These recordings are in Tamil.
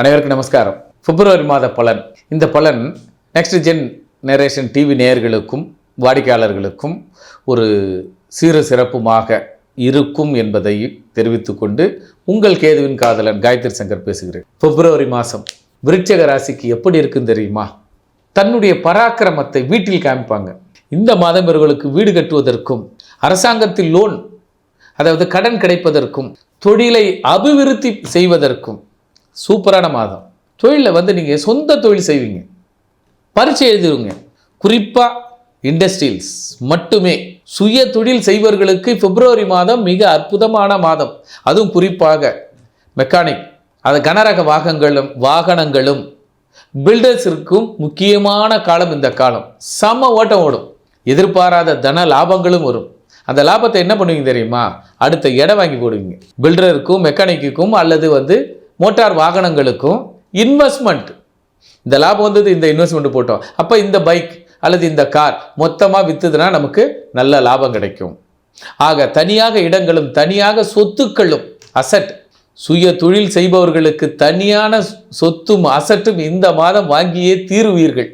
அனைவருக்கும் நமஸ்காரம். பிப்ரவரி மாத பலன். இந்த பலன் நெக்ஸ்ட் ஜென் நேரேஷன் டிவி நேயர்களுக்கும் வாடிக்கையாளர்களுக்கும் ஒரு சீர சிறப்புமாக இருக்கும் என்பதை தெரிவித்துக்கொண்டு உங்கள் கேதுவின் காதலன் காயத்ரி சங்கர் பேசுகிறேன். பிப்ரவரி மாதம் விருட்சக ராசிக்கு எப்படி இருக்குன்னு தெரியுமா? தன்னுடைய பராக்கிரமத்தை வீட்டில் காமிப்பாங்க. இந்த மாதம் இவர்களுக்கு வீடு கட்டுவதற்கும் அரசாங்கத்தில் லோன் அதாவது கடன் கிடைப்பதற்கும் தொழிலை அபிவிருத்தி செய்வதற்கும் சூப்பரான மாதம். தொழிலில் வந்து நீங்கள் சொந்த தொழில் செய்வீங்க. பரீட்சை எழுதுவீங்க குறிப்பாக இண்டஸ்ட்ரீஸ் மட்டுமே. சுய தொழில் செய்வர்களுக்கு பிப்ரவரி மாதம் மிக அற்புதமான மாதம். அதுவும் குறிப்பாக மெக்கானிக். அது கனரக வாகனங்களும் வாகனங்களும் பில்டர்ஸிற்கும் முக்கியமான காலம் இந்த காலம். சம ஓட்டம் ஓடும். எதிர்பாராத தன லாபங்களும் வரும். அந்த லாபத்தை என்ன பண்ணுவீங்க தெரியுமா? அடுத்த இடம் வாங்கி போடுவீங்க. பில்டருக்கும் மெக்கானிக்குக்கும் அல்லது வந்து மோட்டார் வாகனங்களுக்கும் இன்வெஸ்ட்மெண்ட் இந்த லாபம் வந்தது இந்த இன்வெஸ்ட்மெண்ட் போட்டோம். அப்போ இந்த பைக் அல்லது இந்த கார் மொத்தமாக விற்றுதுன்னா நமக்கு நல்ல லாபம் கிடைக்கும். ஆக தனியாக இடங்களும் தனியாக சொத்துக்களும் அசட் சுய தொழில் செய்பவர்களுக்கு தனியான சொத்தும் அசட்டும் இந்த மாதம் வாங்கியே தீருவீர்கள்.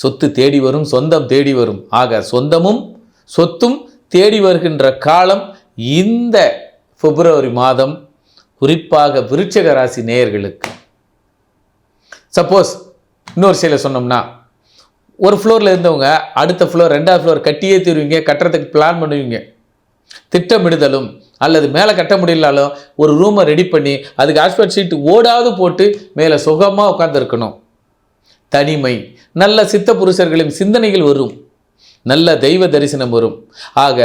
சொத்து தேடி வரும் சொந்தம் தேடி வரும். ஆக சொந்தமும் சொத்தும் தேடி வருகின்ற காலம் இந்த பிப்ரவரி மாதம் குறிப்பாக விருட்சக ராசி நேயர்களுக்கு. சப்போஸ் இன்னொரு செயலை சொன்னோம்னா ஒரு ஃப்ளோரில் இருந்தவங்க அடுத்த ஃப்ளோர் ரெண்டாவது ஃப்ளோர் கட்டியே தீருவீங்க கட்டுறதுக்கு பிளான் பண்ணுவீங்க. திட்டமிடுதலும் அல்லது மேலே கட்ட முடியலாலும் ஒரு ரூமை ரெடி பண்ணி அதுக்கு ஆஸ்பெக்ட் ஷீட் ஓடாது போட்டு மேலே சுகமாக உட்காந்துருக்கணும் தனிமை நல்ல சித்த புருஷர்களின் சிந்தனைகள் வரும். நல்ல தெய்வ தரிசனம் வரும். ஆக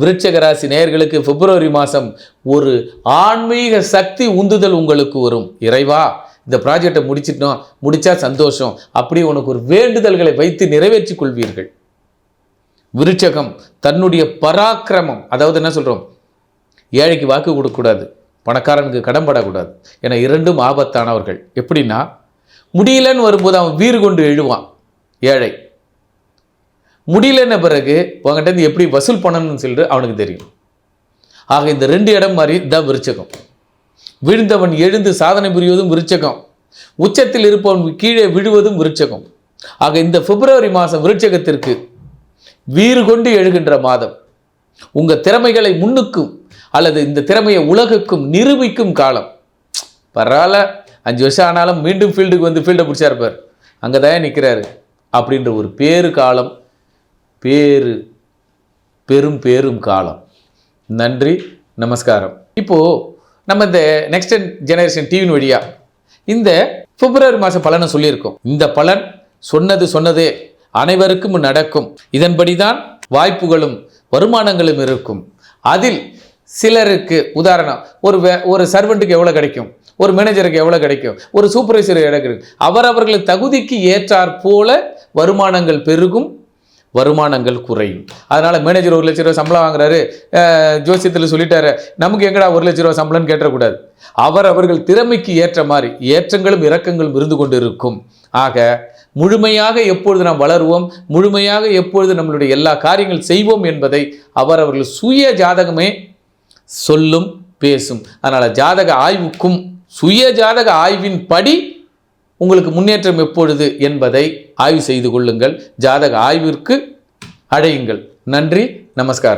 விருட்சக ராசி நேயர்களுக்கு பிப்ரவரி மாதம் ஒரு ஆன்மீக சக்தி உந்துதல் உங்களுக்கு வரும். இறைவா இந்த ப்ராஜெக்டை முடிச்சிட்டோம் முடிச்சா சந்தோஷம். அப்படி உனக்கு ஒரு வேண்டுதல்களை வைத்து நிறைவேற்றிக் கொள்வீர்கள். விருட்சகம் தன்னுடைய பராக்கிரமம் அதாவது என்ன சொல்கிறோம் ஏழைக்கு வாக்கு கொடுக்கக்கூடாது பணக்காரனுக்கு கடன் படக்கூடாது என இரண்டும் ஆபத்தானவர்கள். எப்படின்னா முடியலன்னு வரும்போது அவன் வீறு கொண்டு எழுவான் ஏழை. முடியலன்ன பிறகு உங்ககிட்ட எப்படி வசூல் பண்ணணும்னு சொல்லிட்டு அவனுக்கு தெரியும். ஆக இந்த ரெண்டு இடம் மாதிரி தான் விருச்சகம். விழுந்தவன் எழுந்து சாதனை புரிவதும் விருச்சகம். உச்சத்தில் இருப்பவன் கீழே விழுவதும் விருச்சகம். ஆக இந்த பிப்ரவரி மாதம் விருட்சகத்திற்கு வீறு கொண்டு எழுகின்ற மாதம். உங்கள் திறமைகளை முன்னுக்கும் அல்லது இந்த திறமையை உலகுக்கும் நிரூபிக்கும் காலம். பரவாயில்ல அஞ்சு வருஷம் ஆனாலும் மீண்டும் ஃபீல்டுக்கு வந்து ஃபீல்டை பிடிச்சா இருப்பார் அங்கே தான் நிற்கிறாரு அப்படின்ற ஒரு பேரு காலம் பேரு பெரும் பேரும் காலம். நன்றி நமஸ்காரம். இப்போது நம்ம இந்த நெக்ஸ்ட் ஜெனரேஷன் டிவின் வழியா இந்த பிப்ரவரி மாதம் பலனை சொல்லியிருக்கோம். இந்த பலன் சொன்னது சொன்னதே அனைவருக்கும் நடக்கும். இதன்படி தான் வாய்ப்புகளும் வருமானங்களும் இருக்கும். அதில் சிலருக்கு உதாரணம் ஒரு வே ஒரு சர்வெண்ட்டுக்கு எவ்வளோ கிடைக்கும்? ஒரு மேனேஜருக்கு எவ்வளோ கிடைக்கும்? ஒரு சூப்பர்வைசர் எவ்வளோ கிடைக்கும்? அவரவர்கள் தகுதிக்கு ஏற்றாற் போல வருமானங்கள் பெருகும் வருமானங்கள் குறையும். அதனால் மேனேஜர் ஒரு லட்ச ரூபா சம்பளம் வாங்குறாரு. ஜோசியத்தில் சொல்லிட்டாரு நமக்கு எங்கடா ஒரு லட்ச ரூபா சம்பளம்னு கேட்டக்கூடாது அவர் அவர்கள் திறமைக்கு ஏற்ற மாதிரி ஏற்றங்களும் இறக்கங்களும் இருந்து கொண்டு இருக்கும் ஆக முழுமையாக எப்பொழுது நாம் வளருவோம் முழுமையாக எப்பொழுது நம்மளுடைய எல்லா காரியங்கள் செய்வோம் என்பதை அவர் அவர்கள் சுய ஜாதகமே சொல்லும் பேசும். அதனால் ஜாதக ஆய்வுக்கும் சுய ஜாதக ஆய்வின் படி உங்களுக்கு முன்னேற்றம் எப்பொழுது என்பதை ஆய்வு செய்து கொள்ளுங்கள். ஜாதக ஆய்விற்கு அடையுங்கள். நன்றி நமஸ்காரம்.